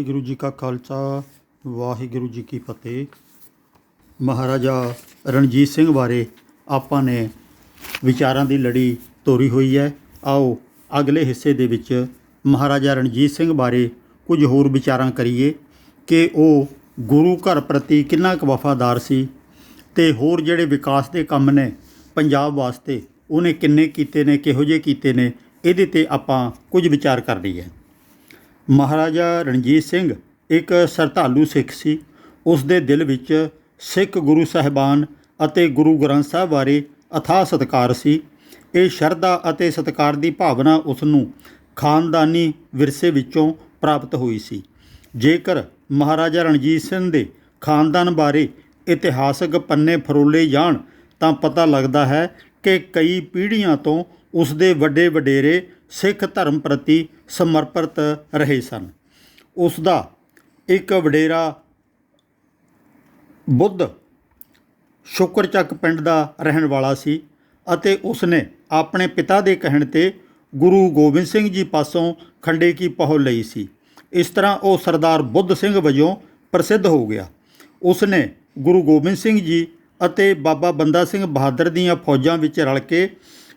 ਵਾਹਿਗੁਰੂ ਜੀ ਕਾ ਖਾਲਸਾ, ਵਾਹਿਗੁਰੂ ਜੀ ਕੀ ਫਤਿਹ। ਮਹਾਰਾਜਾ ਰਣਜੀਤ ਸਿੰਘ ਬਾਰੇ ਆਪਾਂ ਨੇ ਵਿਚਾਰਾਂ ਦੀ ਲੜੀ ਤੋਰੀ ਹੋਈ ਹੈ। ਆਓ, ਅਗਲੇ ਹਿੱਸੇ ਦੇ ਵਿੱਚ ਮਹਾਰਾਜਾ ਰਣਜੀਤ ਸਿੰਘ ਬਾਰੇ ਕੁਝ ਹੋਰ ਵਿਚਾਰਾਂ ਕਰੀਏ ਕਿ ਉਹ ਗੁਰੂ ਘਰ ਪ੍ਰਤੀ ਕਿੰਨਾ ਕੁ ਵਫਾਦਾਰ ਸੀ ਤੇ ਹੋਰ ਜਿਹੜੇ ਵਿਕਾਸ ਦੇ ਕੰਮ ਨੇ ਪੰਜਾਬ ਵਾਸਤੇ, ਉਹਨੇ ਕਿੰਨੇ ਕੀਤੇ ਨੇ, ਕਿਹੋ ਜਿਹੇ ਕੀਤੇ ਨੇ, ਇਹਦੇ ਤੇ ਆਪਾਂ ਕੁਝ ਵਿਚਾਰ ਕਰ ਲਈਏ। ਮਹਾਰਾਜਾ ਰਣਜੀਤ ਸਿੰਘ ਇੱਕ ਸਰਧਾਲੂ ਸਿੱਖ ਸੀ। ਉਸ ਦੇ ਦਿਲ ਵਿੱਚ ਸਿੱਖ ਗੁਰੂ ਸਾਹਿਬਾਨ ਅਤੇ ਗੁਰੂ ਗ੍ਰੰਥ ਸਾਹਿਬ ਬਾਰੇ ਅਥਾਹ ਸਤਿਕਾਰ ਸੀ। ਇਹ ਸ਼ਰਧਾ ਅਤੇ ਸਤਿਕਾਰ ਦੀ ਭਾਵਨਾ ਉਸ ਨੂੰ ਖਾਨਦਾਨੀ ਵਿਰਸੇ ਵਿੱਚੋਂ ਪ੍ਰਾਪਤ ਹੋਈ ਸੀ। ਜੇਕਰ ਮਹਾਰਾਜਾ ਰਣਜੀਤ ਸਿੰਘ ਦੇ ਖਾਨਦਾਨ ਬਾਰੇ ਇਤਿਹਾਸਕ ਪੰਨੇ ਫਰੋਲੇ ਜਾਣ ਤਾਂ ਪਤਾ ਲੱਗਦਾ ਹੈ ਕਿ ਕਈ ਪੀੜ੍ਹੀਆਂ ਤੋਂ ਉਸ ਦੇ ਵੱਡੇ ਵਡੇਰੇ ਸਿੱਖ ਧਰਮ ਪ੍ਰਤੀ ਸਮਰਪਿਤ ਰਹੇ ਸਨ। ਉਸ ਦਾ ਇੱਕ ਵਡੇਰਾ ਬੁੱਧ ਸ਼ੁਕਰਚੱਕ ਪਿੰਡ ਦਾ ਰਹਿਣ ਵਾਲਾ ਸੀ ਅਤੇ ਉਸਨੇ ਆਪਣੇ ਪਿਤਾ ਦੇ ਕਹਿਣ ਤੇ ਗੁਰੂ ਗੋਬਿੰਦ ਸਿੰਘ ਜੀ ਪਾਸੋਂ ਖੰਡੇ ਕੀ ਪਹੁਲ ਲਈ ਸੀ। ਇਸ ਤਰ੍ਹਾਂ ਉਹ ਸਰਦਾਰ ਬੁੱਧ ਸਿੰਘ ਵਜੋਂ ਪ੍ਰਸਿੱਧ ਹੋ ਗਿਆ। ਉਸਨੇ ਗੁਰੂ ਗੋਬਿੰਦ ਸਿੰਘ ਜੀ ਅਤੇ ਬਾਬਾ ਬੰਦਾ ਸਿੰਘ ਬਹਾਦਰ ਦੀਆਂ ਫੌਜਾਂ ਵਿੱਚ ਰਲ ਕੇ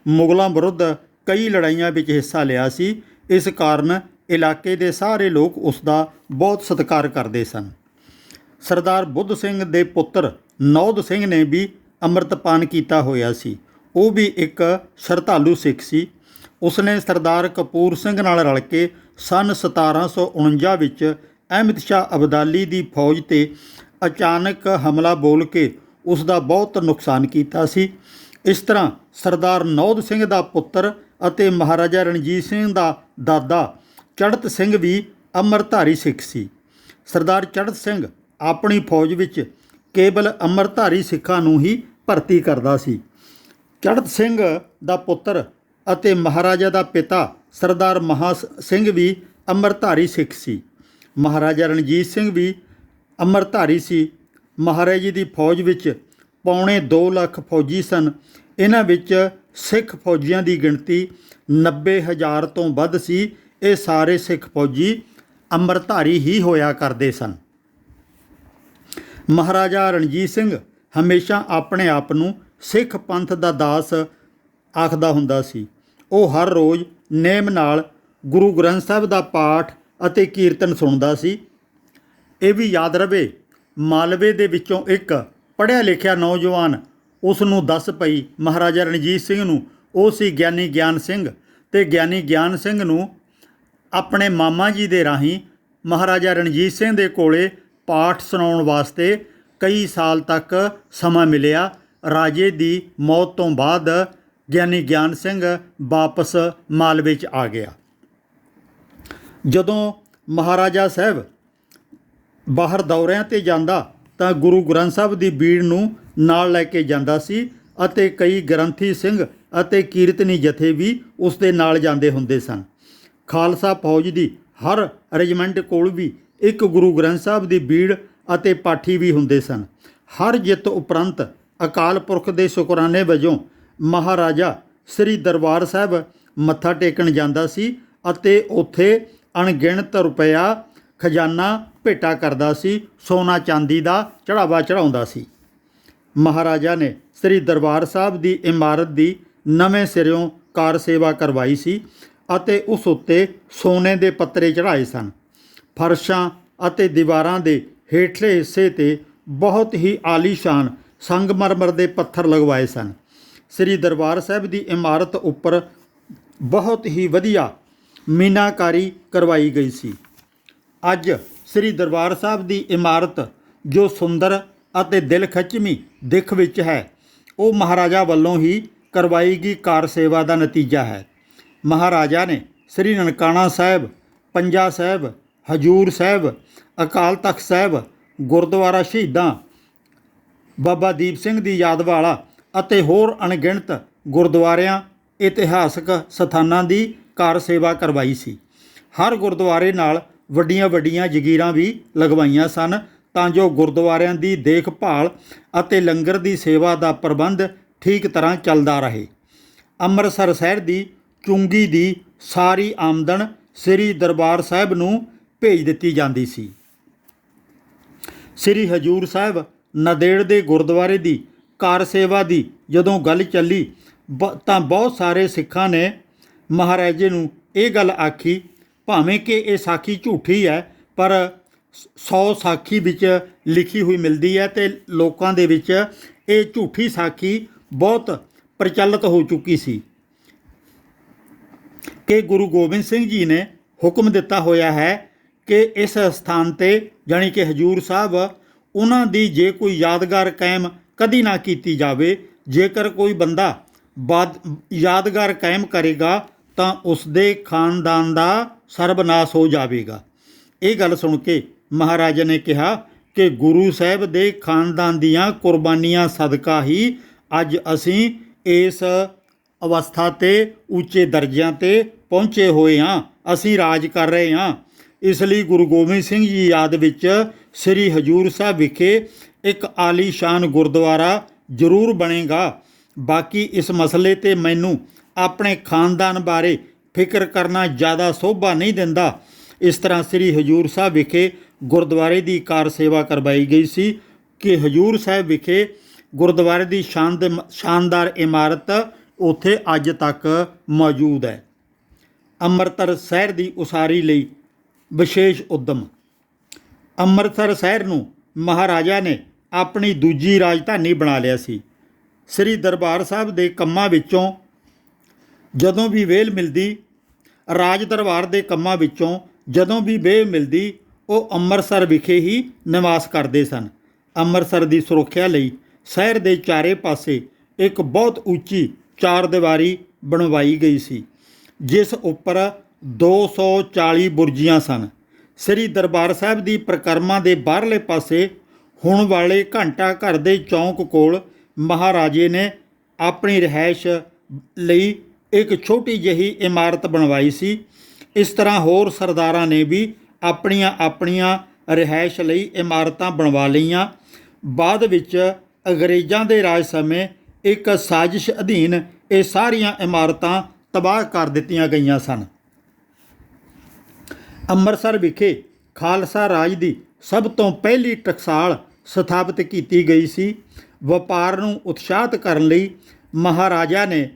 ਮੁਗਲਾਂ ਵਿਰੁੱਧ ਕਈ ਲੜਾਈਆਂ ਵਿੱਚ ਹਿੱਸਾ ਲਿਆ ਸੀ। ਇਸ ਕਾਰਨ ਇਲਾਕੇ ਦੇ ਸਾਰੇ ਲੋਕ ਉਸ ਦਾ ਬਹੁਤ ਸਤਿਕਾਰ ਕਰਦੇ ਸਨ। ਸਰਦਾਰ ਬੁੱਧ ਸਿੰਘ ਦੇ ਪੁੱਤਰ ਨੌਦ ਸਿੰਘ ਨੇ ਵੀ ਅੰਮ੍ਰਿਤਪਾਨ ਕੀਤਾ ਹੋਇਆ ਸੀ। ਉਹ ਵੀ ਇੱਕ ਸ਼ਰਧਾਲੂ ਸਿੱਖ ਸੀ। ਉਸਨੇ ਸਰਦਾਰ ਕਪੂਰ ਸਿੰਘ ਨਾਲ ਰਲ ਕੇ ਸਨ 1749 ਵਿੱਚ ਅਹਿਮਦ ਸ਼ਾਹ ਅਬਦਾਲੀ ਦੀ ਫੌਜ ਤੇ ਅਚਾਨਕ ਹਮਲਾ ਬੋਲ ਕੇ ਉਸ ਦਾ ਬਹੁਤ ਨੁਕਸਾਨ ਕੀਤਾ ਸੀ। ਇਸ ਤਰ੍ਹਾਂ ਸਰਦਾਰ ਨੌਦ ਸਿੰਘ ਦਾ ਪੁੱਤਰ ਅਤੇ ਮਹਾਰਾਜਾ ਰਣਜੀਤ ਸਿੰਘ ਦਾ ਦਾਦਾ ਚੜਤ ਸਿੰਘ ਵੀ ਅੰਮ੍ਰਿਤਧਾਰੀ ਸਿੱਖ ਸੀ। ਸਰਦਾਰ ਚੜਤ ਸਿੰਘ ਆਪਣੀ ਫੌਜ ਵਿੱਚ ਕੇਵਲ ਅੰਮ੍ਰਿਤਧਾਰੀ ਸਿੱਖਾਂ ਨੂੰ ਹੀ ਭਰਤੀ ਕਰਦਾ ਸੀ। ਚੜਤ ਸਿੰਘ ਦਾ ਪੁੱਤਰ ਅਤੇ ਮਹਾਰਾਜਾ ਦਾ ਪਿਤਾ ਸਰਦਾਰ ਮਹਾ ਸਿੰਘ ਵੀ ਅੰਮ੍ਰਿਤਧਾਰੀ ਸਿੱਖ ਸੀ। ਮਹਾਰਾਜਾ ਰਣਜੀਤ ਸਿੰਘ ਵੀ ਅੰਮ੍ਰਿਤਧਾਰੀ ਸੀ। ਮਹਾਰਾਜੇ ਦੀ ਫੌਜ ਵਿੱਚ ਪੌਣੇ 2 ਲੱਖ ਫੌਜੀ ਸਨ। ਇਹਨਾਂ ਵਿੱਚ ਸਿੱਖ ਫੌਜੀਆਂ ਦੀ ਗਿਣਤੀ 90000 ਤੋਂ ਵੱਧ ਸੀ। ਇਹ ਸਾਰੇ ਸਿੱਖ ਫੌਜੀ ਅੰਮ੍ਰਿਤਧਾਰੀ ਹੀ ਹੋਇਆ ਕਰਦੇ ਸਨ। ਮਹਾਰਾਜਾ ਰਣਜੀਤ ਸਿੰਘ ਹਮੇਸ਼ਾ ਆਪਣੇ ਆਪ ਨੂੰ ਸਿੱਖ ਪੰਥ ਦਾ ਦਾਸ ਆਖਦਾ ਹੁੰਦਾ ਸੀ। ਉਹ ਹਰ ਰੋਜ਼ ਨੇਮ ਨਾਲ ਗੁਰੂ ਗ੍ਰੰਥ ਸਾਹਿਬ ਦਾ ਪਾਠ ਅਤੇ ਕੀਰਤਨ ਸੁਣਦਾ ਸੀ। ਇਹ ਵੀ ਯਾਦ ਰਵੇ, ਮਾਲਵੇ ਦੇ ਵਿੱਚੋਂ ਇੱਕ ਪੜ੍ਹਿਆ ਲਿਖਿਆ ਨੌਜਵਾਨ ਉਸ ਨੂੰ ਦੱਸ ਪਈ, ਮਹਾਰਾਜਾ ਰਣਜੀਤ ਸਿੰਘ ਨੂੰ। ਉਹ ਸੀ ਗਿਆਨੀ ਗਿਆਨ ਸਿੰਘ ਤੇ ਗਿਆਨੀ ਗਿਆਨ ਸਿੰਘ ਨੂੰ ਆਪਣੇ ਮਾਮਾ ਜੀ ਦੇ ਰਾਹੀਂ ਮਹਾਰਾਜਾ ਰਣਜੀਤ ਸਿੰਘ ਦੇ ਕੋਲੇ ਪਾਠ ਸੁਣਾਉਣ ਵਾਸਤੇ ਕਈ ਸਾਲ ਤੱਕ ਸਮਾਂ ਮਿਲਿਆ। ਰਾਜੇ ਦੀ ਮੌਤ ਤੋਂ ਬਾਅਦ ਗਿਆਨੀ ਗਿਆਨ ਸਿੰਘ ਵਾਪਸ ਮਾਲਵੇ 'ਚ ਆ ਗਿਆ। ਜਦੋਂ ਮਹਾਰਾਜਾ ਸਾਹਿਬ ਬਾਹਰ ਦੌਰਿਆਂ ਤੇ ਜਾਂਦਾ ਤਾਂ ਗੁਰੂ ਗ੍ਰੰਥ ਸਾਹਿਬ ਦੀ ਬੀੜ ਨੂੰ ਨਾਲ ਲੈ ਕੇ ਜਾਂਦਾ ਸੀ ਅਤੇ ਕਈ ਗ੍ਰੰਥੀ ਸਿੰਘ ਅਤੇ ਕੀਰਤਨੀ ਜਥੇ ਵੀ ਉਸ ਦੇ ਨਾਲ ਜਾਂਦੇ ਹੁੰਦੇ ਸਨ। ਖਾਲਸਾ ਫੌਜ ਦੀ ਹਰ ਰੈਜੀਮੈਂਟ ਕੋਲ ਵੀ ਇੱਕ ਗੁਰੂ ਗ੍ਰੰਥ ਸਾਹਿਬ ਦੀ ਬੀੜ ਅਤੇ ਪਾਠੀ ਵੀ ਹੁੰਦੇ ਸਨ। ਹਰ ਜਿੱਤ ਉਪਰੰਤ ਅਕਾਲ ਪੁਰਖ ਦੇ ਸ਼ੁਕਰਾਨੇ ਵਜੋਂ ਮਹਾਰਾਜਾ ਸ੍ਰੀ ਦਰਬਾਰ ਸਾਹਿਬ ਮੱਥਾ ਟੇਕਣ ਜਾਂਦਾ ਸੀ ਅਤੇ ਉੱਥੇ ਅਣਗਿਣਤ ਰੁਪਇਆ ਖਜ਼ਾਨਾ ਭੇਟਾ ਕਰਦਾ ਸੀ, ਸੋਨਾ ਚਾਂਦੀ ਦਾ ਚੜਾਵਾ ਚੜਾਉਂਦਾ ਸੀ। ਮਹਾਰਾਜਾ ਨੇ ਸ੍ਰੀ ਦਰਬਾਰ ਸਾਹਿਬ ਦੀ ਇਮਾਰਤ ਦੀ ਨਵੇਂ ਸਿਰਿਓਂ ਕਾਰ ਸੇਵਾ ਕਰਵਾਈ ਸੀ ਅਤੇ ਉਸ ਉੱਤੇ ਸੋਨੇ ਦੇ ਪੱਤਰੇ ਚੜਾਏ ਸਨ। ਫਰਸ਼ਾਂ ਅਤੇ ਦੀਵਾਰਾਂ ਦੇ ਹੇਠਲੇ ਹਿੱਸੇ ਤੇ ਬਹੁਤ ਹੀ ਆਲੀਸ਼ਾਨ ਸੰਗਮਰਮਰ ਦੇ ਪੱਥਰ ਲਗਵਾਏ ਸਨ। ਸ੍ਰੀ ਦਰਬਾਰ ਸਾਹਿਬ ਦੀ ਇਮਾਰਤ ਉੱਪਰ ਬਹੁਤ ਹੀ ਵਧੀਆ ਮੀਨਾਕਾਰੀ ਕਰਵਾਈ ਗਈ ਸੀ। ਅੱਜ ਸ੍ਰੀ ਦਰਬਾਰ ਸਾਹਿਬ ਦੀ ਇਮਾਰਤ ਜੋ ਸੁੰਦਰ ਅਤੇ ਦਿਲ ਖਿੱਚਵੀਂ ਦਿੱਖ ਵਿੱਚ ਹੈ। ਉਹ ਮਹਾਰਾਜਾ ਵੱਲੋਂ ਹੀ ਕਰਵਾਈ ਗਈ ਕਾਰ ਸੇਵਾ ਦਾ ਨਤੀਜਾ ਹੈ। ਮਹਾਰਾਜਾ ਨੇ ਸ੍ਰੀ ਨਨਕਾਣਾ ਸਾਹਿਬ, ਪੰਜਾ ਸਾਹਿਬ, ਹਜੂਰ ਸਾਹਿਬ, ਅਕਾਲ ਤਖਤ ਸਾਹਿਬ, ਗੁਰਦੁਆਰਾ ਸ਼ਹੀਦਾਂ, ਬਾਬਾ ਦੀਪ ਸਿੰਘ ਦੀ ਯਾਦ ਵਾਲਾ ਅਤੇ ਹੋਰ ਅਣਗਿਣਤ ਗੁਰਦੁਆਰਿਆਂ, ਇਤਿਹਾਸਕ ਸਥਾਨਾਂ ਦੀ ਕਾਰ ਸੇਵਾ ਕਰਵਾਈ ਸੀ। ਹਰ ਗੁਰਦੁਆਰੇ ਨਾਲ ਵੱਡੀਆਂ ਵੱਡੀਆਂ ਜਗੀਰਾਂ ਵੀ ਲਗਵਾਈਆਂ ਸਨ ਤਾਂ ਜੋ ਗੁਰਦੁਆਰਿਆਂ ਦੀ ਦੇਖਭਾਲ ਅਤੇ ਲੰਗਰ ਦੀ ਸੇਵਾ ਦਾ ਪ੍ਰਬੰਧ ਠੀਕ ਤਰ੍ਹਾਂ ਚੱਲਦਾ ਰਹੇ। ਅੰਮ੍ਰਿਤਸਰ ਸ਼ਹਿਰ ਦੀ ਚੁੰਗੀ ਦੀ ਸਾਰੀ ਆਮਦਨ ਸ੍ਰੀ ਦਰਬਾਰ ਸਾਹਿਬ ਨੂੰ ਭੇਜ ਦਿੱਤੀ ਜਾਂਦੀ ਸੀ। ਸ੍ਰੀ ਹਜੂਰ ਸਾਹਿਬ ਨਦੇੜ ਦੇ ਗੁਰਦੁਆਰੇ ਦੀ ਕਾਰ ਸੇਵਾ ਦੀ ਜਦੋਂ ਗੱਲ ਚੱਲੀ, ਬ- ਤਾਂ ਬਹੁਤ ਸਾਰੇ ਸਿੱਖਾਂ ਨੇ ਮਹਾਰਾਜੇ ਨੂੰ ਇਹ ਗੱਲ ਆਖੀ, ਭਾਵੇਂ ਕਿ ਇਹ ਸਾਖੀ ਝੂਠੀ ਹੈ, ਪਰ 100 ਸਾਖੀ ਵਿੱਚ ਲਿਖੀ ਹੋਈ ਮਿਲਦੀ ਹੈ ਤੇ ਲੋਕਾਂ ਦੇ ਵਿੱਚ ਇਹ ਝੂਠੀ ਸਾਖੀ ਬਹੁਤ ਪ੍ਰਚਲਿਤ ਹੋ ਚੁੱਕੀ ਸੀ। ਕਿ ਗੁਰੂ ਗੋਬਿੰਦ ਸਿੰਘ ਜੀ ਨੇ ਹੁਕਮ ਦਿੱਤਾ ਹੋਇਆ ਹੈ ਕਿ ਇਸ ਸਥਾਨ ਤੇ ਜਾਣੀ ਕਿ ਹਜੂਰ ਸਾਹਿਬ, ਉਹਨਾਂ ਦੀ ਜੇ ਕੋਈ ਯਾਦਗਾਰ ਕਾਇਮ ਕਦੀ ਨਾ ਕੀਤੀ ਜਾਵੇ, ਜੇਕਰ ਕੋਈ ਬੰਦਾ ਬਾਦ ਯਾਦਗਾਰ ਕਾਇਮ ਕਰੇਗਾ, ਤਾਂ ਉਸ ਦੇ ਖਾਨਦਾਨ ਦਾ ਸਰਬਨਾਸ਼ ਹੋ ਜਾਵੇਗਾ। ਇਹ ਗੱਲ ਸੁਣ ਕੇ ਮਹਾਰਾਜਾ ਨੇ ਕਿਹਾ ਕਿ ਗੁਰੂ ਸਾਹਿਬ ਦੇ ਖਾਨਦਾਨ ਦੀਆਂ ਕੁਰਬਾਨੀਆਂ ਸਦਕਾ ਹੀ ਅੱਜ ਅਸੀਂ ਇਸ ਅਵਸਥਾ ਤੇ ਉੱਚੇ ਦਰਜਿਆਂ ਤੇ ਪਹੁੰਚੇ ਹੋਏ ਹਾਂ। ਅਸੀਂ ਰਾਜ ਕਰ ਰਹੇ ਹਾਂ। ਇਸ ਲਈ ਗੁਰੂ ਗੋਬਿੰਦ ਸਿੰਘ ਜੀ ਯਾਦ ਵਿੱਚ ਸ੍ਰੀ ਹਜੂਰ ਸਾਹਿਬ ਵਿਖੇ ਇੱਕ ਆਲੀਸ਼ਾਨ ਗੁਰਦੁਆਰਾ ਜ਼ਰੂਰ ਬਣੇਗਾ। ਬਾਕੀ ਇਸ ਮਸਲੇ ਤੇ ਮੈਨੂੰ ਆਪਣੇ ਖਾਨਦਾਨ ਬਾਰੇ ਫਿਕਰ ਕਰਨਾ ਜ਼ਿਆਦਾ ਸੋਭਾ ਨਹੀਂ ਦਿੰਦਾ। ਇਸ ਤਰ੍ਹਾਂ ਸ੍ਰੀ ਹਜੂਰ ਸਾਹਿਬ ਵਿਖੇ ਗੁਰਦੁਆਰੇ ਦੀ ਕਾਰ ਸੇਵਾ ਕਰਵਾਈ ਗਈ ਸੀ ਕਿ ਹਜੂਰ ਸਾਹਿਬ ਵਿਖੇ ਗੁਰਦੁਆਰੇ ਦੀ ਸ਼ਾਨਦ ਸ਼ਾਨਦਾਰ ਇਮਾਰਤ ਉੱਥੇ ਅੱਜ ਤੱਕ ਮੌਜੂਦ ਹੈ। ਅੰਮ੍ਰਿਤਸਰ ਸ਼ਹਿਰ ਦੀ ਉਸਾਰੀ ਲਈ ਵਿਸ਼ੇਸ਼ ਉਦਮ। ਅੰਮ੍ਰਿਤਸਰ ਸ਼ਹਿਰ ਨੂੰ ਮਹਾਰਾਜਾ ਨੇ ਆਪਣੀ ਦੂਜੀ ਰਾਜਧਾਨੀ ਬਣਾ ਲਿਆ ਸੀ। ਸ੍ਰੀ ਦਰਬਾਰ ਸਾਹਿਬ ਦੇ ਕੰਮਾਂ ਵਿੱਚੋਂ ਜਦੋਂ ਵੀ ਵੇਲ ਮਿਲਦੀ, ਰਾਜ ਦਰਬਾਰ ਦੇ ਕੰਮਾਂ ਵਿੱਚੋਂ ਜਦੋਂ ਵੀ ਵੇਲ ਮਿਲਦੀ ਉਹ ਅੰਮ੍ਰਿਤਸਰ ਵਿਖੇ ਹੀ ਨਿਵਾਸ ਕਰਦੇ ਸਨ। ਅੰਮ੍ਰਿਤਸਰ ਦੀ ਸੁਰੱਖਿਆ ਲਈ ਸ਼ਹਿਰ ਦੇ ਚਾਰੇ ਪਾਸੇ ਇੱਕ ਬਹੁਤ ਉੱਚੀ ਚਾਰ ਦੀਵਾਰੀ ਬਣਵਾਈ ਗਈ ਸੀ, ਜਿਸ ਉੱਪਰ 240 ਬੁਰਜੀਆਂ ਸਨ। ਸ੍ਰੀ ਦਰਬਾਰ ਸਾਹਿਬ ਦੀ ਪ੍ਰਕਰਮਾ ਦੇ ਬਾਹਰਲੇ ਪਾਸੇ ਹੁਣ ਵਾਲੇ ਘੰਟਾ ਘਰ ਦੇ ਚੌਂਕ ਕੋਲ ਮਹਾਰਾਜੇ ਨੇ ਆਪਣੀ ਰਿਹਾਇਸ਼ ਲਈ ਇੱਕ ਛੋਟੀ ਜਿਹੀ ਇਮਾਰਤ ਬਣਵਾਈ ਸੀ। ਇਸ ਤਰ੍ਹਾਂ ਹੋਰ ਸਰਦਾਰਾਂ ਨੇ ਵੀ ਆਪਣੀਆਂ ਆਪਣੀਆਂ ਰਿਹਾਇਸ਼ ਲਈ ਇਮਾਰਤਾਂ ਬਣਵਾ ਲਈਆਂ। ਬਾਅਦ ਵਿੱਚ ਅੰਗਰੇਜ਼ਾਂ ਦੇ ਰਾਜ ਸਮੇਂ ਇੱਕ ਸਾਜ਼ਿਸ਼ ਅਧੀਨ ਇਹ ਸਾਰੀਆਂ ਇਮਾਰਤਾਂ ਤਬਾਹ ਕਰ ਦਿੱਤੀਆਂ ਗਈਆਂ ਸਨ। ਅੰਮ੍ਰਿਤਸਰ ਵਿਖੇ ਖਾਲਸਾ ਰਾਜ ਦੀ ਸਭ ਤੋਂ ਪਹਿਲੀ ਟਕਸਾਲ ਸਥਾਪਿਤ ਕੀਤੀ ਗਈ ਸੀ। ਵਪਾਰ ਨੂੰ ਉਤਸ਼ਾਹਿਤ ਕਰਨ ਲਈ ਮਹਾਰਾਜਾ ਨੇ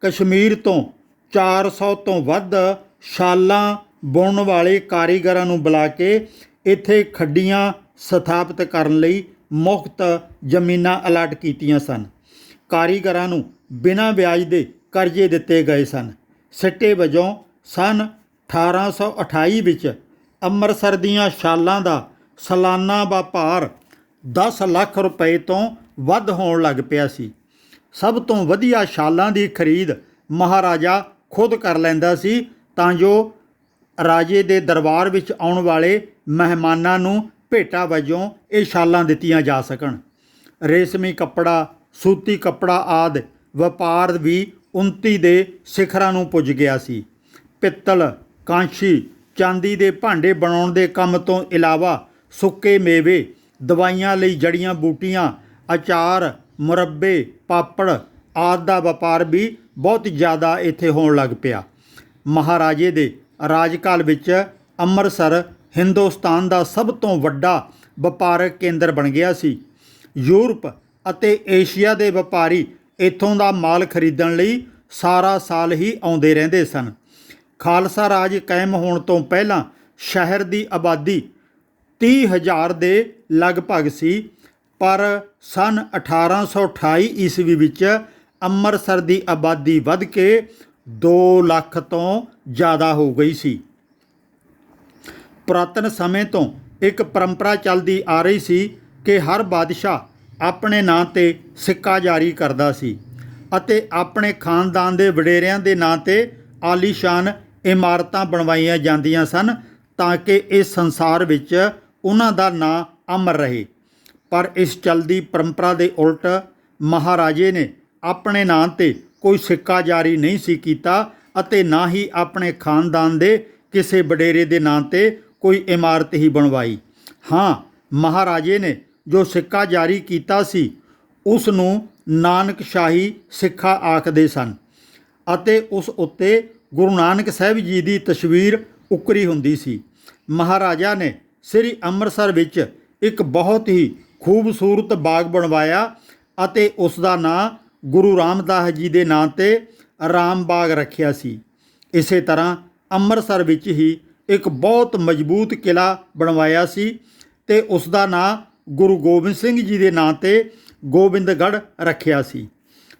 ਕਸ਼ਮੀਰ ਤੋਂ 400 ਤੋਂ ਵੱਧ ਸ਼ਾਲਾਂ ਬੁਣਨ ਵਾਲੇ ਕਾਰੀਗਰਾਂ ਨੂੰ ਬੁਲਾ ਕੇ ਇੱਥੇ ਖੱਡੀਆਂ ਸਥਾਪਿਤ ਕਰਨ ਲਈ ਮੁਫਤ ਜ਼ਮੀਨਾਂ ਅਲਾਟ ਕੀਤੀਆਂ ਸਨ। ਕਾਰੀਗਰਾਂ ਨੂੰ ਬਿਨਾਂ ਵਿਆਜ ਦੇ ਕਰਜ਼ੇ ਦਿੱਤੇ ਗਏ ਸਨ। ਸਿੱਟੇ ਵਜੋਂ ਸਨ 1828 ਵਿੱਚ ਅੰਮ੍ਰਿਤਸਰ ਦੀਆਂ ਸ਼ਾਲਾਂ ਦਾ ਸਾਲਾਨਾ ਵਪਾਰ 10 ਲੱਖ ਰੁਪਏ ਤੋਂ ਵੱਧ ਹੋਣ ਲੱਗ ਪਿਆ ਸੀ। ਸਭ ਤੋਂ ਵਧੀਆ ਸ਼ਾਲਾਂ ਦੀ ਖਰੀਦ ਮਹਾਰਾਜਾ ਖੁਦ ਕਰ ਲੈਂਦਾ ਸੀ ਤਾਂ ਜੋ ਰਾਜੇ ਦੇ ਦਰਬਾਰ ਵਿੱਚ ਆਉਣ ਵਾਲੇ ਮਹਿਮਾਨਾਂ ਨੂੰ ਭੇਟਾ ਵਜੋਂ ਇਹ ਸ਼ਾਲਾਂ ਦਿੱਤੀਆਂ ਜਾ ਸਕਣ। ਰੇਸ਼ਮੀ ਕੱਪੜਾ, ਸੂਤੀ ਕੱਪੜਾ ਆਦਿ ਵਪਾਰ ਵੀ ਉਨਤੀ ਦੇ ਸਿਖਰਾਂ ਨੂੰ ਪੁੱਜ ਗਿਆ ਸੀ। ਪਿੱਤਲ, ਕਾਂਸ਼ੀ, ਚਾਂਦੀ ਦੇ ਭਾਂਡੇ ਬਣਾਉਣ ਦੇ ਕੰਮ ਤੋਂ ਇਲਾਵਾ ਸੁੱਕੇ ਮੇਵੇ, ਦਵਾਈਆਂ ਲਈ ਜੜੀਆਂ ਬੂਟੀਆਂ, ਅਚਾਰ, ਮੁਰੱਬੇ, ਪਾਪੜ ਆਦਿ ਦਾ ਵਪਾਰ ਵੀ ਬਹੁਤ ਜ਼ਿਆਦਾ ਇੱਥੇ ਹੋਣ ਲੱਗ ਪਿਆ। ਮਹਾਰਾਜੇ ਦੇ ਰਾਜਕਾਲ ਵਿੱਚ ਅੰਮ੍ਰਿਤਸਰ, ਹਿੰਦੁਸਤਾਨ ਦਾ ਸਭ ਤੋਂ ਵੱਡਾ ਵਪਾਰਕ ਕੇਂਦਰ ਬਣ ਗਿਆ ਸੀ। ਯੂਰਪ ਅਤੇ ਏਸ਼ੀਆ ਦੇ ਵਪਾਰੀ ਇੱਥੋਂ ਦਾ ਮਾਲ ਖਰੀਦਣ ਲਈ ਸਾਰਾ ਸਾਲ ਹੀ ਆਉਂਦੇ ਰਹਿੰਦੇ ਸਨ। ਖਾਲਸਾ ਰਾਜ ਕਾਇਮ ਹੋਣ ਤੋਂ ਪਹਿਲਾਂ ਸ਼ਹਿਰ ਦੀ ਆਬਾਦੀ 30000 ਦੇ ਲਗਭਗ ਸੀ, ਪਰ ਸਨ 1828 ਈਸਵੀ ਵਿੱਚ ਅੰਮ੍ਰਿਤਸਰ ਦੀ ਆਬਾਦੀ ਵੱਧ ਕੇ 2 ਲੱਖ ਤੋਂ ਜ਼ਿਆਦਾ ਹੋ ਗਈ ਸੀ। ਪੁਰਾਤਨ ਸਮੇਂ ਤੋਂ ਇੱਕ ਪਰੰਪਰਾ ਚੱਲਦੀ ਆ ਰਹੀ ਸੀ ਕਿ ਹਰ ਬਾਦਸ਼ਾਹ ਆਪਣੇ ਨਾਂ ਤੇ ਸਿੱਕਾ ਜਾਰੀ ਕਰਦਾ ਸੀ ਅਤੇ ਆਪਣੇ ਖਾਨਦਾਨ ਦੇ ਵਡੇਰਿਆਂ ਦੇ ਨਾਂ ਤੇ ਆਲੀਸ਼ਾਨ ਇਮਾਰਤਾਂ ਬਣਵਾਈਆਂ ਜਾਂਦੀਆਂ ਸਨ ਤਾਂ ਕਿ ਇਸ ਸੰਸਾਰ ਵਿੱਚ ਉਹਨਾਂ ਦਾ ਨਾਂ ਅਮਰ ਰਹੇ। ਪਰ ਇਸ ਚਲਦੀ ਪਰੰਪਰਾ ਦੇ ਉਲਟ ਮਹਾਰਾਜੇ ਨੇ ਆਪਣੇ ਨਾਂ ਤੇ ਕੋਈ ਸਿੱਕਾ ਜਾਰੀ ਨਹੀਂ ਸੀ ਕੀਤਾ ਅਤੇ ਨਾ ਹੀ ਆਪਣੇ ਖਾਨਦਾਨ ਦੇ ਕਿਸੇ ਵਡੇਰੇ ਦੇ ਨਾਂ ਤੇ ਕੋਈ ਇਮਾਰਤ ਹੀ ਬਣਵਾਈ। ਹਾਂ, ਮਹਾਰਾਜੇ ਨੇ ਜੋ ਸਿੱਕਾ ਜਾਰੀ ਕੀਤਾ ਸੀ ਉਸ ਨੂੰ ਨਾਨਕ ਸ਼ਾਹੀ ਸਿੱਖਾ ਆਖਦੇ ਸਨ ਅਤੇ ਉਸ ਉੱਤੇ ਗੁਰੂ ਨਾਨਕ ਸਾਹਿਬ ਜੀ ਦੀ ਤਸਵੀਰ ਉੱਕਰੀ ਹੁੰਦੀ ਸੀ। ਮਹਾਰਾਜਾ ਨੇ ਸ੍ਰੀ ਅੰਮ੍ਰਿਤਸਰ ਵਿੱਚ ਇੱਕ ਬਹੁਤ ਹੀ ਖੂਬਸੂਰਤ ਬਾਗ ਬਣਵਾਇਆ ਅਤੇ ਉਸ ਦਾ ਨਾਂ ਗੁਰੂ ਰਾਮਦਾਸ ਜੀ ਦੇ ਨਾਂ ਤੇ ਰਾਮ ਬਾਗ ਰੱਖਿਆ ਸੀ। ਇਸੇ ਤਰ੍ਹਾਂ ਅੰਮ੍ਰਿਤਸਰ ਵਿੱਚ ਹੀ ਇੱਕ ਬਹੁਤ ਮਜ਼ਬੂਤ ਕਿਲਾ ਬਣਵਾਇਆ ਸੀ ਤੇ ਉਸ ਦਾ ਨਾਂ ਗੁਰੂ ਗੋਬਿੰਦ ਸਿੰਘ ਜੀ ਦੇ ਨਾਂ ਤੇ ਗੋਬਿੰਦਗੜ੍ਹ ਰੱਖਿਆ ਸੀ।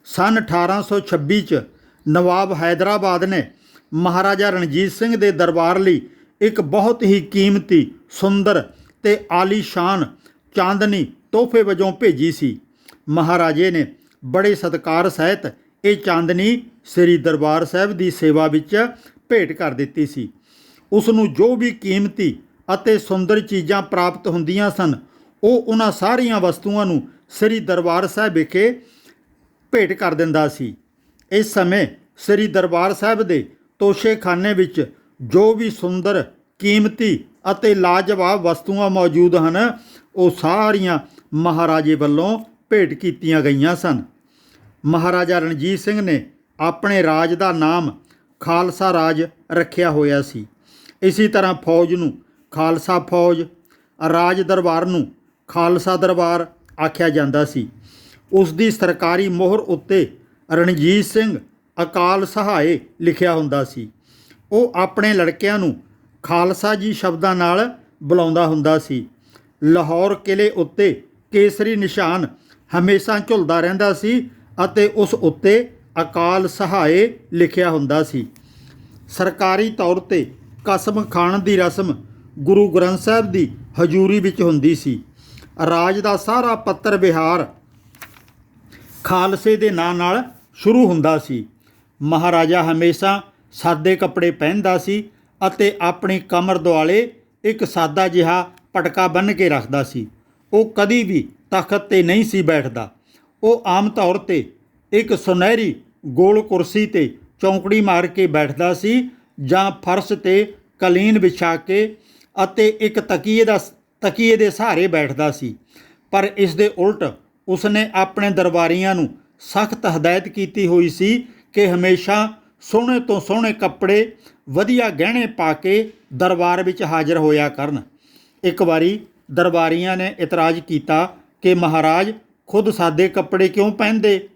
ਸਨ 1826 ਚ ਨਵਾਬ ਹੈਦਰਾਬਾਦ ਨੇ ਮਹਾਰਾਜਾ ਰਣਜੀਤ ਸਿੰਘ ਦੇ ਦਰਬਾਰ ਲਈ ਇੱਕ ਬਹੁਤ ਹੀ ਕੀਮਤੀ, ਸੁੰਦਰ ਤੇ ਆਲੀਸ਼ਾਨ ਚਾਂਦਨੀ ਤੋਹਫੇ ਵਜੋਂ ਭੇਜੀ ਸੀ। ਮਹਾਰਾਜੇ ਨੇ ਬੜੇ ਸਤਿਕਾਰ ਸਹਿਤ ਇਹ ਚਾਂਦਨੀ ਸ੍ਰੀ ਦਰਬਾਰ ਸਾਹਿਬ ਦੀ ਸੇਵਾ ਵਿੱਚ ਭੇਟ ਕਰ ਦਿੱਤੀ ਸੀ। ਉਸ ਨੂੰ ਜੋ ਵੀ ਕੀਮਤੀ ਅਤੇ ਸੁੰਦਰ ਚੀਜ਼ਾਂ ਪ੍ਰਾਪਤ ਹੁੰਦੀਆਂ ਸਨ, ਉਹ ਉਹਨਾਂ ਸਾਰੀਆਂ ਵਸਤੂਆਂ ਨੂੰ ਸ੍ਰੀ ਦਰਬਾਰ ਸਾਹਿਬ ਵਿਖੇ ਭੇਟ ਕਰ ਦਿੰਦਾ ਸੀ। ਇਸ ਸਮੇਂ ਸ੍ਰੀ ਦਰਬਾਰ ਸਾਹਿਬ ਦੇ ਤੋਸ਼ੇਖਾਨੇ ਵਿੱਚ ਜੋ ਵੀ ਸੁੰਦਰ, ਕੀਮਤੀ ਅਤੇ ਲਾਜਵਾਬ ਵਸਤੂਆਂ ਮੌਜੂਦ ਹਨ, ਉਹ ਸਾਰੀਆਂ ਮਹਾਰਾਜੇ ਵੱਲੋਂ ਭੇਟ ਕੀਤੀਆਂ ਗਈਆਂ ਸਨ। ਮਹਾਰਾਜਾ ਰਣਜੀਤ ਸਿੰਘ ਨੇ ਆਪਣੇ ਰਾਜ ਦਾ ਨਾਮ ਖਾਲਸਾ ਰਾਜ ਰੱਖਿਆ ਹੋਇਆ ਸੀ। ਇਸੇ ਤਰ੍ਹਾਂ ਫੌਜ ਨੂੰ ਖਾਲਸਾ ਫੌਜ, ਰਾਜ ਦਰਬਾਰ ਨੂੰ ਖਾਲਸਾ ਦਰਬਾਰ ਆਖਿਆ ਜਾਂਦਾ ਸੀ। ਉਸ ਦੀ ਸਰਕਾਰੀ ਮੋਹਰ ਉੱਤੇ ਰਣਜੀਤ ਸਿੰਘ ਅਕਾਲ ਸਹਾਏ ਲਿਖਿਆ ਹੁੰਦਾ ਸੀ। ਉਹ ਆਪਣੇ ਲੜਕਿਆਂ ਨੂੰ ਖਾਲਸਾ ਜੀ ਸ਼ਬਦਾਂ ਨਾਲ ਬੁਲਾਉਂਦਾ ਹੁੰਦਾ ਸੀ। ਲਾਹੌਰ ਕਿਲੇ ਉੱਤੇ ਕੇਸਰੀ ਨਿਸ਼ਾਨ ਹਮੇਸ਼ਾ ਝੁਲਦਾ ਰਹਿੰਦਾ ਸੀ ਅਤੇ ਉਸ ਉੱਤੇ ਅਕਾਲ ਸਹਾਏ ਲਿਖਿਆ ਹੁੰਦਾ ਸੀ। ਸਰਕਾਰੀ ਤੌਰ ਤੇ ਕਸਮ ਖਾਣ ਦੀ ਰਸਮ ਗੁਰੂ ਗ੍ਰੰਥ ਸਾਹਿਬ ਦੀ ਹਜ਼ੂਰੀ ਵਿੱਚ ਹੁੰਦੀ ਸੀ। ਰਾਜ ਦਾ ਸਾਰਾ ਪੱਤਰ ਵਿਹਾਰ ਖਾਲਸੇ ਦੇ ਨਾਂ ਨਾਲ ਸ਼ੁਰੂ ਹੁੰਦਾ ਸੀ। ਮਹਾਰਾਜਾ ਹਮੇਸ਼ਾ ਸਾਦੇ ਕੱਪੜੇ ਪਹਿਨਦਾ ਸੀ ਅਤੇ ਆਪਣੀ ਕਮਰ ਦੁਆਲੇ ਇੱਕ ਸਾਦਾ ਜਿਹਾ ਪਟਕਾ ਬੰਨ੍ਹ ਕੇ ਰੱਖਦਾ ਸੀ। ਉਹ ਕਦੀ ਵੀ ਤਖਤ ਤੇ ਨਹੀਂ ਸੀ ਬੈਠਦਾ। ਉਹ ਆਮ ਤੌਰ ਤੇ ਇੱਕ ਸੁਨਹਿਰੀ ਗੋਲ ਕੁਰਸੀ ਤੇ ਚੌਂਕੜੀ ਮਾਰ ਕੇ ਬੈਠਦਾ ਸੀ ਜਾਂ ਫਰਸ਼ ਤੇ ਕਲੀਨ ਵਿਛਾ ਕੇ ਅਤੇ ਇੱਕ ਤਕੀਏ ਦਾ ਤਕੀਏ ਦੇ ਸਹਾਰੇ ਬੈਠਦਾ ਸੀ। ਪਰ ਇਸ ਦੇ ਉਲਟ ਉਸਨੇ ਆਪਣੇ ਦਰਬਾਰੀਆਂ ਨੂੰ ਸਖਤ ਹਦਾਇਤ ਕੀਤੀ ਹੋਈ ਸੀ ਕਿ ਹਮੇਸ਼ਾ ਸੋਹਣੇ ਤੋਂ ਸੋਹਣੇ ਕੱਪੜੇ, ਵਧੀਆ ਗਹਿਣੇ ਪਾ ਕੇ ਦਰਬਾਰ ਵਿੱਚ ਹਾਜ਼ਰ ਹੋਇਆ ਕਰਨ। ਇੱਕ ਵਾਰੀ ਦਰਬਾਰੀਆਂ ਨੇ ਇਤਰਾਜ਼ ਕੀਤਾ ਕਿ ਮਹਾਰਾਜ, ਖੁਦ ਸਾਦੇ ਕੱਪੜੇ ਕਿਉਂ ਪਹਿਨਦੇ?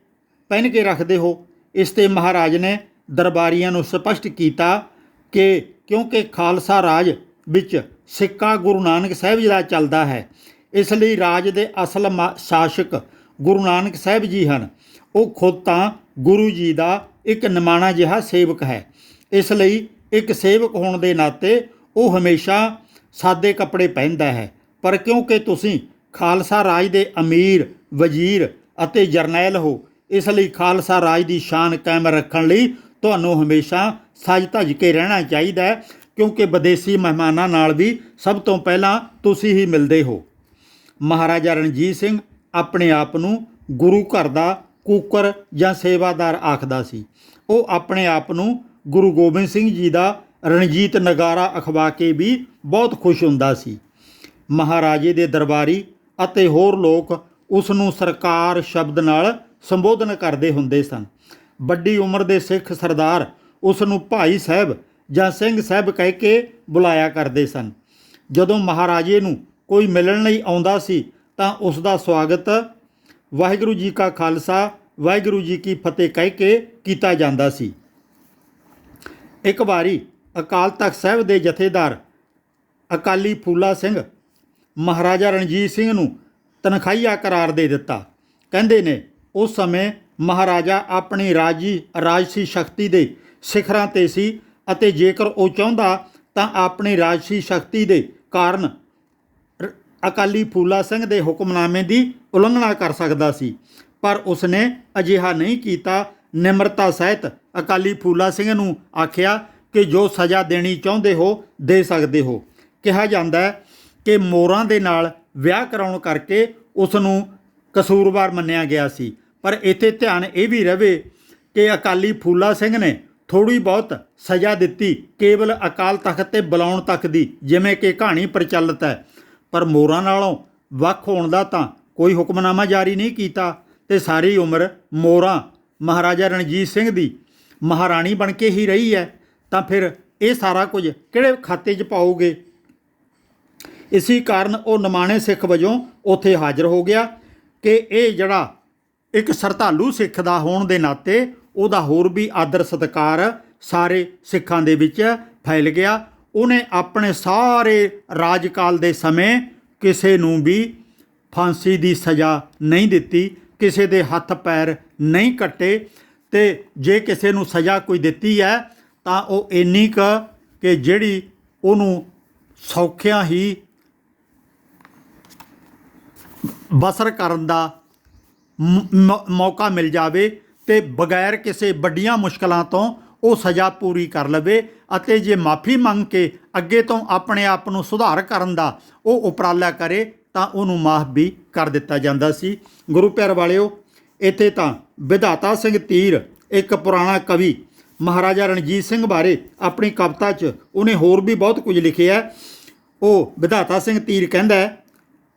ਪਹਿਨ ਕੇ ਰੱਖਦੇ ਹੋ। ਇਸ ਤੇ ਮਹਾਰਾਜ ਨੇ ਦਰਬਾਰੀਆਂ ਨੂੰ ਸਪਸ਼ਟ ਕੀਤਾ ਕਿ ਕਿਉਂਕਿ ਖਾਲਸਾ ਰਾਜ ਵਿੱਚ ਸਿੱਕਾ ਗੁਰੂ ਨਾਨਕ ਸਾਹਿਬ ਜੀ ਦਾ ਚੱਲਦਾ ਹੈ, ਇਸ ਲਈ ਰਾਜ ਦੇ ਅਸਲ ਮਾ- ਸ਼ਾਸਕ ਗੁਰੂ ਨਾਨਕ ਸਾਹਿਬ ਜੀ ਹਨ। ਉਹ ਖੁਦ ਤਾਂ ਗੁਰੂ ਜੀ ਦਾ ਇੱਕ ਨਿਮਾਣਾ ਜਿਹਾ ਸੇਵਕ ਹੈ। ਇਸ ਲਈ ਇੱਕ ਸੇਵਕ ਹੋਣ ਦੇ ਨਾਤੇ ਉਹ ਹਮੇਸ਼ਾ ਸਾਦੇ ਕੱਪੜੇ ਪਹਿਨਦਾ ਹੈ। ਪਰ ਕਿਉਂਕਿ ਤੁਸੀਂ ਖਾਲਸਾ ਰਾਜ ਦੇ ਅਮੀਰ, ਵਜ਼ੀਰ ਅਤੇ ਜਰਨੈਲ ਹੋ। ਇਸ ਲਈ ਖਾਲਸਾ ਰਾਜ ਦੀ ਸ਼ਾਨ ਕਾਇਮ ਰੱਖਣ ਲਈ ਤੁਹਾਨੂੰ ਹਮੇਸ਼ਾ ਸਜ ਧਜ ਕੇ ਰਹਿਣਾ ਚਾਹੀਦਾ ਹੈ, ਕਿਉਂਕਿ ਵਿਦੇਸੀ ਮਹਿਮਾਨਾਂ ਨਾਲ ਵੀ ਸਭ ਤੋਂ ਪਹਿਲਾਂ ਤੁਸੀਂ ਹੀ ਮਿਲਦੇ ਹੋ। ਮਹਾਰਾਜਾ ਰਣਜੀਤ ਸਿੰਘ ਆਪਣੇ ਆਪ ਨੂੰ ਗੁਰੂ ਘਰ ਦਾ ਕੂਕਰ ਜਾਂ ਸੇਵਾਦਾਰ ਆਖਦਾ ਸੀ। ਉਹ ਆਪਣੇ ਆਪ ਨੂੰ ਗੁਰੂ ਗੋਬਿੰਦ ਸਿੰਘ ਜੀ ਦਾ ਰਣਜੀਤ ਨਗਾਰਾ ਅਖਵਾ ਕੇ ਵੀ ਬਹੁਤ ਖੁਸ਼ ਹੁੰਦਾ ਸੀ। ਮਹਾਰਾਜੇ ਦੇ ਦਰਬਾਰੀ ਅਤੇ ਹੋਰ ਲੋਕ ਉਸ ਨੂੰ ਸਰਕਾਰ ਸ਼ਬਦ ਨਾਲ ਸੰਬੋਧਨ ਕਰਦੇ ਹੁੰਦੇ ਸਨ। ਵੱਡੀ ਉਮਰ ਦੇ ਸਿੱਖ ਸਰਦਾਰ ਉਸ ਨੂੰ ਭਾਈ ਸਾਹਿਬ ਜਾਂ ਸਿੰਘ ਸਾਹਿਬ ਕਹਿ ਕੇ ਬੁਲਾਇਆ ਕਰਦੇ ਸਨ। ਜਦੋਂ ਮਹਾਰਾਜੇ ਨੂੰ ਕੋਈ ਮਿਲਣ ਲਈ ਆਉਂਦਾ ਸੀ ਤਾਂ ਉਸ ਦਾ ਸਵਾਗਤ ਵਾਹਿਗੁਰੂ ਜੀ ਕਾ ਖਾਲਸਾ, ਵਾਹਿਗੁਰੂ ਜੀ ਕੀ ਫਤਿਹ ਕਹਿ ਕੇ ਕੀਤਾ ਜਾਂਦਾ ਸੀ। ਇੱਕ ਵਾਰੀ ਅਕਾਲ ਤਖਤ ਸਾਹਿਬ ਦੇ ਜਥੇਦਾਰ ਅਕਾਲੀ ਫੂਲਾ ਸਿੰਘ ਮਹਾਰਾਜਾ ਰਣਜੀਤ ਸਿੰਘ ਨੂੰ ਤਨਖਾਹੀਆ ਕਰਾਰ ਦੇ ਦਿੱਤਾ। ਕਹਿੰਦੇ ਨੇ, ਉਸ ਸਮੇਂ ਮਹਾਰਾਜਾ ਆਪਣੀ ਰਾਜੀ, ਰਾਜਸੀ ਸ਼ਕਤੀ ਦੇ ਸਿਖਰਾਂ ਤੇ ਸੀ ਅਤੇ ਜੇਕਰ ਉਹ ਚਾਹੁੰਦਾ ਤਾਂ ਆਪਣੀ ਰਾਜਸੀ ਸ਼ਕਤੀ ਦੇ ਕਾਰਨ ਅਕਾਲੀ ਫੂਲਾ ਸਿੰਘ ਦੇ ਹੁਕਮਨਾਮੇ ਦੀ ਉਲੰਘਣਾ ਕਰ ਸਕਦਾ ਸੀ। ਪਰ ਉਸਨੇ ਅਜਿਹਾ ਨਹੀਂ ਕੀਤਾ। ਨਿਮਰਤਾ ਸਹਿਤ ਅਕਾਲੀ ਫੂਲਾ ਸਿੰਘ ਨੂੰ ਆਖਿਆ ਕਿ ਜੋ ਸਜ਼ਾ ਦੇਣੀ ਚਾਹੁੰਦੇ ਹੋ, ਦੇ ਸਕਦੇ ਹੋ। ਕਿਹਾ ਜਾਂਦਾ ਹੈ ਕਿ ਮੋਰਾਂ ਦੇ ਨਾਲ ਵਿਆਹ ਕਰਾਉਣ ਕਰਕੇ ਉਸ ਨੂੰ ਕਸੂਰਵਾਰ ਮੰਨਿਆ ਗਿਆ ਸੀ। ਪਰ ਇੱਥੇ ਧਿਆਨ ਇਹ ਵੀ ਰਵੇ ਕਿ ਅਕਾਲੀ ਫੂਲਾ ਸਿੰਘ ਨੇ ਥੋੜੀ ਬਹੁਤ ਸਜ਼ਾ ਦਿੱਤੀ ਕੇਵਲ ਅਕਾਲ ਤਖਤ ਤੇ ਬੁਲਾਉਣ ਤੱਕ ਦੀ, ਜਿਵੇਂ ਕਿ ਕਹਾਣੀ ਪ੍ਰਚਲਿਤ ਹੈ। ਪਰ ਮੋਰਾਂ ਨਾਲੋਂ ਵੱਖ ਹੋਣ ਦਾ ਤਾਂ ਕੋਈ ਹੁਕਮਨਾਮਾ ਜਾਰੀ ਨਹੀਂ ਕੀਤਾ ਤੇ ਸਾਰੀ ਉਮਰ ਮੋਰਾਂ ਮਹਾਰਾਜਾ ਰਣਜੀਤ ਸਿੰਘ ਦੀ ਮਹਾਰਾਣੀ ਬਣ ਕੇ ਹੀ ਰਹੀ ਹੈ। ਤਾਂ ਫਿਰ ਇਹ ਸਾਰਾ ਕੁਝ ਕਿਹੜੇ ਖਾਤੇ 'ਚ ਪਾਓਗੇ? ਇਸੇ ਕਾਰਨ ਉਹ ਨਿਮਾਣੇ ਸਿੱਖ ਵਜੋਂ ਉੱਥੇ ਹਾਜ਼ਰ ਹੋ ਗਿਆ ਕਿ ਇਹ ਜਿਹੜਾ ਇੱਕ ਸਰਧਾਲੂ ਸਿੱਖ ਦਾ ਹੋਣ ਦੇ ਨਾਤੇ ਉਹਦਾ ਹੋਰ ਵੀ ਆਦਰ ਸਤਿਕਾਰ ਸਾਰੇ ਸਿੱਖਾਂ ਦੇ ਵਿੱਚ ਫੈਲ ਗਿਆ। ਉਹਨੇ ਆਪਣੇ ਸਾਰੇ ਰਾਜਕਾਲ ਦੇ ਸਮੇਂ ਕਿਸੇ ਨੂੰ ਵੀ ਫਾਂਸੀ ਦੀ ਸਜ਼ਾ ਨਹੀਂ ਦਿੱਤੀ, ਕਿਸੇ ਦੇ ਹੱਥ ਪੈਰ ਨਹੀਂ ਕੱਟੇ ਤੇ ਜੇ ਕਿਸੇ ਨੂੰ ਸਜ਼ਾ ਕੋਈ ਦਿੱਤੀ ਹੈ ਤਾਂ ਉਹ ਇੰਨੀ ਕੁ ਕਿ ਜਿਹੜੀ ਉਹਨੂੰ ਸੌਖਿਆਂ ਹੀ ਬਸਰ ਕਰਨ ਦਾ ਮ- ਮੌਕਾ ਮਿਲ ਜਾਵੇ ਤੇ ਬਗੈਰ ਕਿਸੇ ਵੱਡੀਆਂ ਮੁਸ਼ਕਲਾਂ ਤੋਂ ਉਹ ਸਜ਼ਾ ਪੂਰੀ ਕਰ ਲਵੇ ਅਤੇ ਜੇ ਮਾਫੀ ਮੰਗ ਕੇ ਅੱਗੇ ਤੋਂ ਆਪਣੇ ਆਪ ਨੂੰ ਸੁਧਾਰ ਕਰਨ ਦਾ ਉਹ ਉਪਰਾਲਾ ਕਰੇ ਤਾਂ ਉਹਨੂੰ ਮਾਫ ਵੀ ਕਰ ਦਿੱਤਾ ਜਾਂਦਾ ਸੀ। ਗੁਰੂ ਪਿਆਰ ਵਾਲਿਓ, ਇੱਥੇ ਤਾਂ ਵਿਧਾਤਾ ਸਿੰਘ ਤੀਰ, ਇੱਕ ਪੁਰਾਣਾ ਕਵੀ ਮਹਾਰਾਜਾ ਰਣਜੀਤ ਸਿੰਘ ਬਾਰੇ ਆਪਣੀ ਕਵਿਤਾ 'ਚ ਉਹਨੇ ਹੋਰ ਵੀ ਬਹੁਤ ਕੁਝ ਲਿਖਿਆ ਉਹ ਵਿਧਾਤਾ ਸਿੰਘ ਤੀਰ ਕਹਿੰਦਾ ਹੈ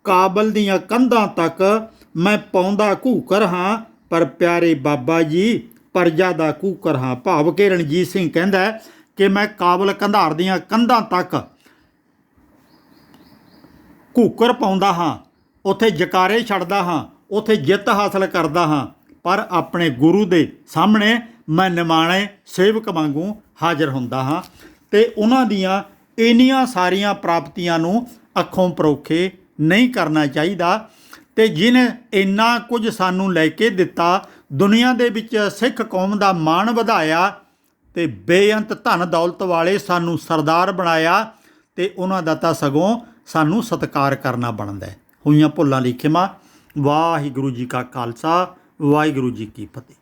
ਕਾਬਲ ਦੀਆਂ ਕੰਧਾਂ ਤੱਕ ਮੈਂ ਪਾਉਂਦਾ ਘੂਕਰ ਹਾਂ। ਪਰ ਪਿਆਰੇ ਬਾਬਾ ਜੀ ਪਰਜਾ ਦਾ ਘੂਕਰ ਹਾਂ। ਭਾਵ ਕੇ ਰਣਜੀਤ ਸਿੰਘ ਕਹਿੰਦਾ ਕਿ ਮੈਂ ਕਾਬਲ ਕੰਧਾਰ ਦੀਆਂ ਕੰਧਾਂ ਤੱਕ ਘੂਕਰ ਪਾਉਂਦਾ ਹਾਂ। ਉੱਥੇ ਜਕਾਰੇ ਛੱਡਦਾ ਹਾਂ। ਉੱਥੇ ਜਿੱਤ ਹਾਸਲ ਕਰਦਾ ਹਾਂ। ਪਰ ਆਪਣੇ ਗੁਰੂ ਦੇ ਸਾਹਮਣੇ ਮੈਂ ਨਿਮਾਣੇ ਸੇਵਕ ਵਾਂਗੂ ਹਾਜ਼ਰ ਹੁੰਦਾ ਹਾਂ। ਤੇ ਉਹਨਾਂ ਦੀਆਂ ਇੰਨੀਆਂ ਸਾਰੀਆਂ ਪ੍ਰਾਪਤੀਆਂ ਨੂੰ ਅੱਖੋਂ ਪਰੋਖੇ ਨਹੀਂ ਕਰਨਾ ਚਾਹੀਦਾ। ਤੇ ਜਿਨੇ ਇੰਨਾ ਕੁਝ ਸਾਨੂੰ ਲੈ ਕੇ ਦਿੱਤਾ, ਦੁਨੀਆ ਦੇ ਵਿੱਚ ਸਿੱਖ ਕੌਮ ਦਾ ਮਾਣ ਵਧਾਇਆ ਤੇ ਬੇਅੰਤ ਧਨ ਦੌਲਤ ਵਾਲੇ ਸਾਨੂੰ ਸਰਦਾਰ ਬਣਾਇਆ ਤੇ ਉਹਨਾਂ ਦਾ ਤਾਂ ਸਗੋਂ ਸਾਨੂੰ ਸਤਿਕਾਰ ਕਰਨਾ ਬਣਦਾ ਹੈ। ਹੋਈਆਂ ਭੁੱਲਾਂ ਲਈ ਖਿਮਾ। ਵਾਹਿਗੁਰੂ ਜੀ ਕਾ ਖਾਲਸਾ, ਵਾਹਿਗੁਰੂ ਜੀ ਕੀ ਫਤਿਹ।